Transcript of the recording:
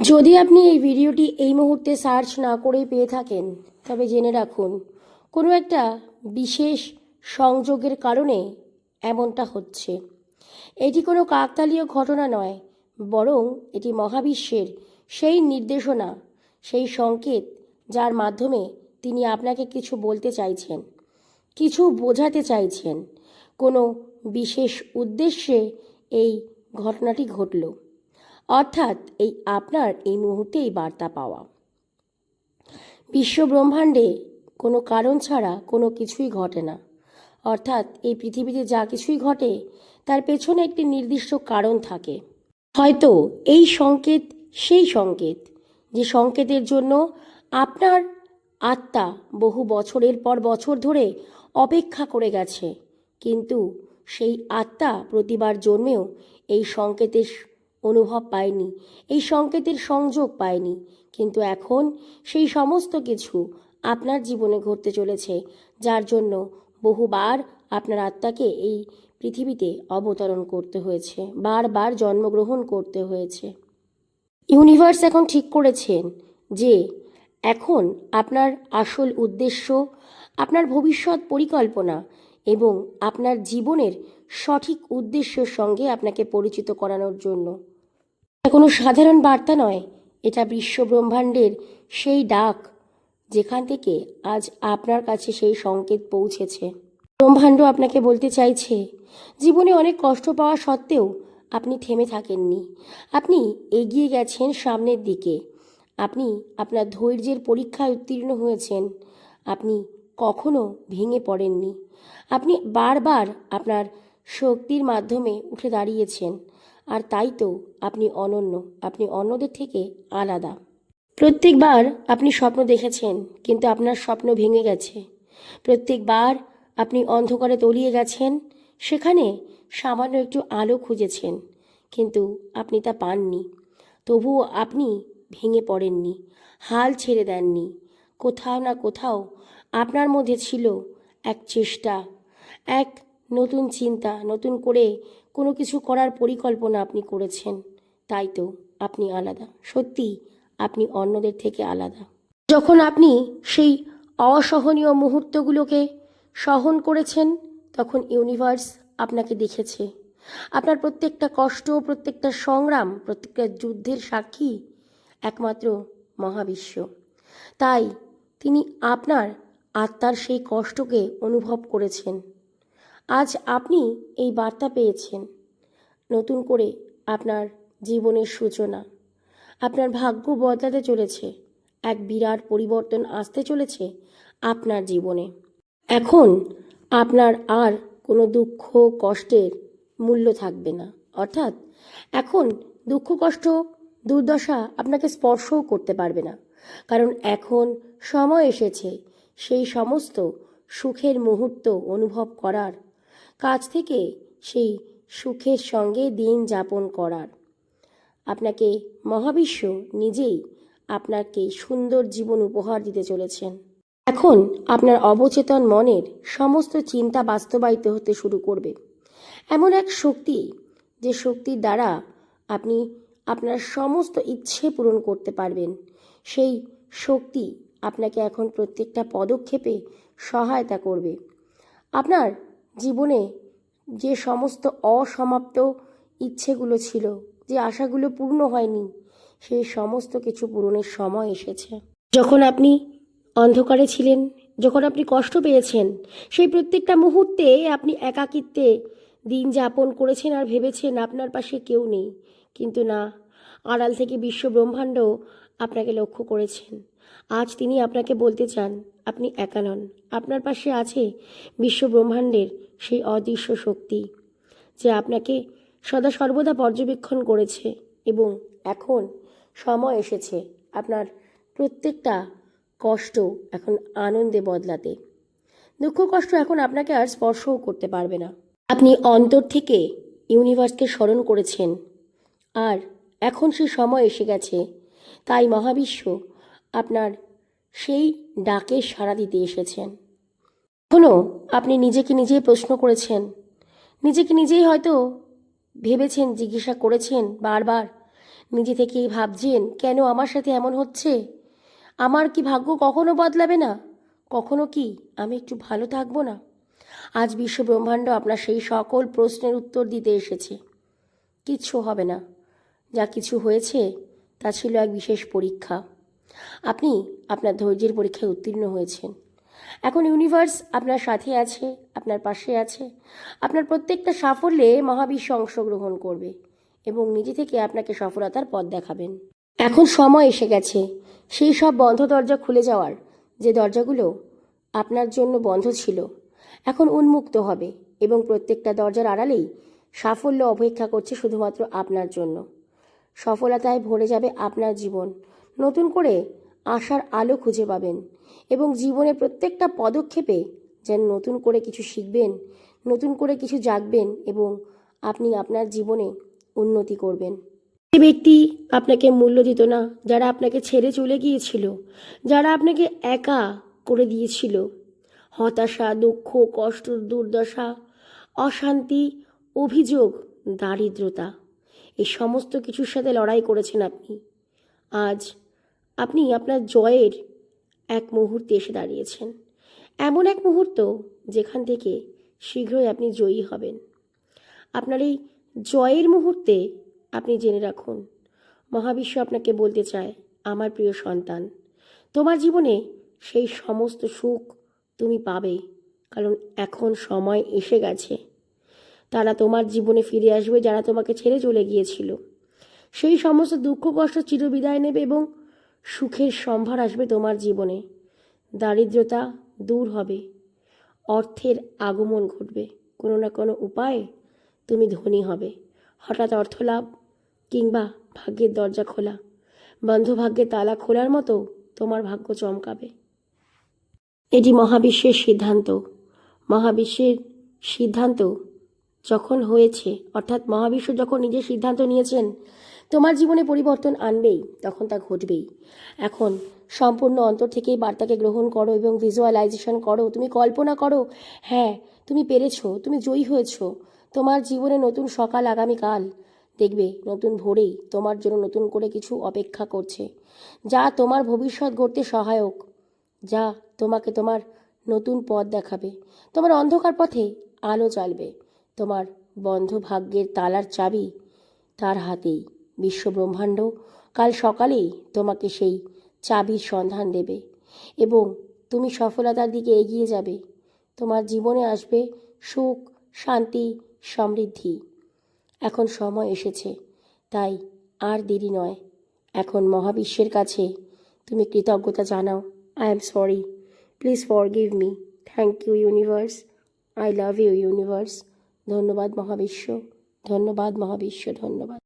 যদি আপনি এই ভিডিওটি এই মুহূর্তে সার্চ না করেই পেয়ে থাকেন, তবে জেনে রাখুন, কোনো একটা বিশেষ সংযোগের কারণে এমনটা হচ্ছে। এটি কোনো কাকতালীয় ঘটনা নয়, বরং এটি মহাবিশ্বের সেই নির্দেশনা, সেই সংকেত যার মাধ্যমে তিনি আপনাকে কিছু বলতে চাইছেন, কিছু বোঝাতে চাইছেন। কোনো বিশেষ উদ্দেশ্যে এই ঘটনাটি ঘটল। অর্থাৎ এই আপনার এই মুহূর্তে এই বার্তা পাওয়া। বিশ্ব ব্রহ্মাণ্ডে কোনো কারণ ছাড়া কোনো কিছুই ঘটে না। অর্থাৎ এই পৃথিবীতে যা কিছুই ঘটে, তার পেছনে একটি নির্দিষ্ট কারণ থাকে। হয়তো এই সংকেত, সেই সংকেত, যে সংকেতের জন্য আপনার আত্মা বহু বছরের পর বছর ধরে অপেক্ষা করে গেছে। কিন্তু সেই আত্মা প্রতিবার জন্মেও এই সংকেতের অনুভব পায়নি এই সংকেতের সংযোগ পায়নি কিন্তু এখন সেই সমস্ত কিছু আপনার জীবনে ঘটতে চলেছে, যার জন্য বহুবার আপনার আত্মাকে এই পৃথিবীতে অবতরণ করতে হয়েছে, বারবার জন্মগ্রহণ করতে হয়েছে। ইউনিভার্স এখন ঠিক করেছেন যে, এখন আপনার আসল উদ্দেশ্য, আপনার ভবিষ্যৎ পরিকল্পনা এবং আপনার জীবনের সঠিক উদ্দেশ্যের সঙ্গে আপনাকে পরিচিত করানোর জন্য। এটা কোনো সাধারণ বার্তা নয়, এটা বিশ্ব ব্রহ্মাণ্ডের সেই ডাক যেখান থেকে আজ আপনার কাছে সেই সংকেত পৌঁছেছে। ব্রহ্মাণ্ড আপনাকে বলতে চাইছে, জীবনে অনেক কষ্ট পাওয়া সত্ত্বেও আপনি থেমে থাকেননি। আপনি এগিয়ে গেছেন সামনের দিকে। আপনি আপনার ধৈর্যের পরীক্ষায় উত্তীর্ণ হয়েছেন। আপনি কখনো ভেঙে পড়েননি। আপনি বারবার আপনার শক্তির মাধ্যমে উঠে দাঁড়িয়েছেন। আর তাই তো আপনি অনন্য, আপনি অন্যদের থেকে আলাদা। প্রত্যেকবার আপনি স্বপ্ন দেখেছেন, কিন্তু আপনার স্বপ্ন ভেঙে গেছে। প্রত্যেকবার আপনি অন্ধকারে তলিয়ে গেছেন, সেখানে সামান্য একটু আলো খুঁজেছেন, কিন্তু আপনি তা পাননি। তবুও আপনি ভেঙে পড়েননি, হাল ছেড়ে দেননি। কোথাও না কোথাও আপনার মধ্যে ছিল এক চেষ্টা, এক নতুন চিন্তা, নতুন করে কোনো কিছু করার পরিকল্পনা আপনি করেছেন, তাই তো আপনি আলাদা। সত্যি, আপনি অন্যদের থেকে আলাদা। যখন আপনি সেই অসহনীয় মুহূর্তগুলোকে সহন করেছেন, তখন ইউনিভার্স আপনাকে দেখেছে। আপনার প্রত্যেকটা কষ্ট, প্রত্যেকটা সংগ্রাম, প্রত্যেকটা যুদ্ধের সাক্ষী একমাত্র মহাবিশ্ব। তাই তিনি আপনার আত্মার সেই কষ্টকে অনুভব করেছেন। আজ আপনি এই বার্তা পেয়েছেন। নতুন করে আপনার জীবনের সূচনা। আপনার ভাগ্য বদলাতে চলেছে। এক বিরাট পরিবর্তন আসতে চলেছে আপনার জীবনে। এখন আপনার আর কোনো দুঃখ, কষ্টের মূল্য থাকবে না। অর্থাৎ এখন দুঃখ, কষ্ট, দুর্দশা আপনাকে স্পর্শও করতে পারবে না। কারণ এখন সময় এসেছে সেই সমস্ত সুখের মুহূর্ত অনুভব করার কাছ থেকে সেই সুখের সঙ্গে দিন যাপন করার। আপনাকে মহাবিশ্ব নিজেই আপনাকে সুন্দর জীবন উপহার দিতে চলেছেন। এখন আপনার অবচেতন মনের সমস্ত চিন্তা বাস্তবায়িত হতে শুরু করবে। এমন এক শক্তি, যে শক্তির দ্বারা আপনি আপনার সমস্ত ইচ্ছে পূরণ করতে পারবেন। সেই শক্তি আপনাকে এখন প্রত্যেকটা পদক্ষেপে সহায়তা করবে। আপনার জীবনে যে সমস্ত অসমাপ্ত ইচ্ছেগুলো ছিল, যে আশাগুলো পূর্ণ হয়নি সেই সমস্ত কিছু পূরণের সময় এসেছে। যখন আপনি অন্ধকারে ছিলেন, যখন আপনি কষ্ট পেয়েছেন, সেই প্রত্যেকটা মুহূর্তে আপনি একাকিত্বে দিন যাপন করেছেন আর ভেবেছেন আপনার পাশে কেউ নেই। কিন্তু না, আড়াল থেকে বিশ্ব ব্রহ্মাণ্ড আপনাকে লক্ষ্য করেছেন। আজ তিনি আপনাকে বলতে চান, আপনি একা নন। আপনার পাশে আছে বিশ্ব ব্রহ্মাণ্ডের সেই অদৃশ্য শক্তি যে আপনাকে সদা সর্বদা পর্যবেক্ষণ করেছে এবং এখন সময় এসেছে আপনার প্রত্যেকটা কষ্ট এখন আনন্দে বদলাতে। দুঃখ কষ্ট এখন আপনাকে আর স্পর্শও করতে পারবে না। আপনি অন্তর থেকে ইউনিভার্সকে স্মরণ করেছেন। আর এখন সে সময় এসে গেছে। তাই মহাবিশ্ব আপনার সেই ডাকে সাড়া দিতে এসেছেন। এখনও আপনি নিজেকে নিজেই প্রশ্ন করেছেন। নিজেকে নিজেই হয়তো ভেবেছেন, জিজ্ঞাসা করেছেন বারবার। নিজে থেকেই ভাবছেন, কেন আমার সাথে এমন হচ্ছে? আমার কি ভাগ্য কখনো বদলাবে না? কখনো কি আমি একটু ভালো থাকব না? আজ বিশ্ব ব্রহ্মাণ্ড আপনার সেই সকল প্রশ্নের উত্তর দিতে এসেছে। কিচ্ছু হবে না। যা কিছু হয়েছে, তা ছিল এক বিশেষ পরীক্ষা। আপনি আপনার ধৈর্যের পরীক্ষায় উত্তীর্ণ হয়েছেন। এখন ইউনিভার্স আপনার সাথে আছে, আপনার পাশে আছে। আপনার প্রত্যেকটা সাফল্যে মহাবিশ্ব অংশগ্রহণ করবে এবং নিজে থেকে আপনাকে সফলতার পথ দেখাবেন। এখন সময় এসে গেছে। সেই সব বন্ধ দরজা খুলে যাওয়ার যে দরজাগুলো আপনার জন্য বন্ধ ছিল, এখন উন্মুক্ত হবে এবং প্রত্যেকটা দরজার আড়ালেই সাফল্য অপেক্ষা করছে শুধুমাত্র আপনার জন্য। সফলতায় ভরে যাবে আপনার জীবন। নতুন করে আশার আলো খুঁজে পাবেন এবং জীবনের প্রত্যেকটা পদক্ষেপে যেন নতুন করে কিছু শিখবেন, নতুন করে কিছু জাগবেন এবং আপনি আপনার জীবনে উন্নতি করবেন। যে ব্যক্তি আপনাকে মূল্য দিত না, যারা আপনাকে ছেড়ে চলে গিয়েছিল, যারা আপনাকে একা করে দিয়েছিল। হতাশা, দুঃখ, কষ্ট, দুর্দশা, অশান্তি, অভিযোগ, দারিদ্রতা, এই সমস্ত কিছুর সাথে লড়াই করেছেন আপনি। আজ আপনি আপনার জয়ের এক মুহূর্তে এসে দাঁড়িয়েছেন। এমন এক মুহূর্ত যেখান থেকে শীঘ্রই আপনি জয়ী হবেন। আপনার এই জয়ের মুহূর্তে আপনি জেনে রাখুন, মহাবিশ্ব আপনাকে বলতে চায়, আমার প্রিয় সন্তান, তোমার জীবনে সেই সমস্ত সুখ তুমি পাবে, কারণ এখন সময় এসে গেছে। তারা তোমার জীবনে ফিরে আসবে যারা তোমাকে ছেড়ে চলে গিয়েছিল। সেই সমস্ত দুঃখ কষ্ট চিরবিদায় নেবে এবং সুখের সম্ভার আসবে তোমার জীবনে। দারিদ্রতা দূর হবে। অর্থের আগমন ঘটবে। কোনো না কোনো উপায়ে তুমি ধনী হবে। হঠাৎ অর্থ লাভ কিংবা ভাগ্যের দরজা খোলা। বন্ধ ভাগ্যের তালা খোলার মতো তোমার ভাগ্য চমকাবে। এটি মহাবিশ্বের সিদ্ধান্ত। মহাবিশ্বের সিদ্ধান্ত যখন হয়েছে, অর্থাৎ মহাবিশ্ব যখন নিজের সিদ্ধান্ত নিয়েছেন তোমার জীবনে পরিবর্তন আনবেই, তখন তা ঘটবেই। এখন সম্পূর্ণ অন্তর থেকেই বার্তাকে গ্রহণ করো এবং ভিজুয়ালাইজেশন করো। তুমি কল্পনা করো হ্যাঁ তুমি পেরেছ, তুমি জয়ী হয়েছো। তোমার জীবনে নতুন সকাল আগামীকাল দেখবে, নতুন ভোরেই তোমার জন্য নতুন করে কিছু অপেক্ষা করছে। যা তোমার ভবিষ্যৎ গড়তে সহায়ক। যা তোমাকে তোমার নতুন পথ দেখাবে। তোমার অন্ধকার পথে আলো জ্বালবে। তোমার বন্ধ ভাগ্যের তালার চাবি তার হাতেই। বিশ্ব ব্রহ্মাণ্ড কাল সকালেই তোমাকে সেই চাবির সন্ধান দেবে এবং তুমি সফলতার দিকে এগিয়ে যাবে। তোমার জীবনে আসবে সুখ, শান্তি, সমৃদ্ধি। এখন সময় এসেছে, তাই আর দেরি নয়। এখন মহাবিশ্বের কাছে তুমি কৃতজ্ঞতা জানাও। I am sorry please forgive me thank you universe I love you universe ধন্যবাদ মহাবিশ্ব। ধন্যবাদ মহাবিশ্ব, ধন্যবাদ।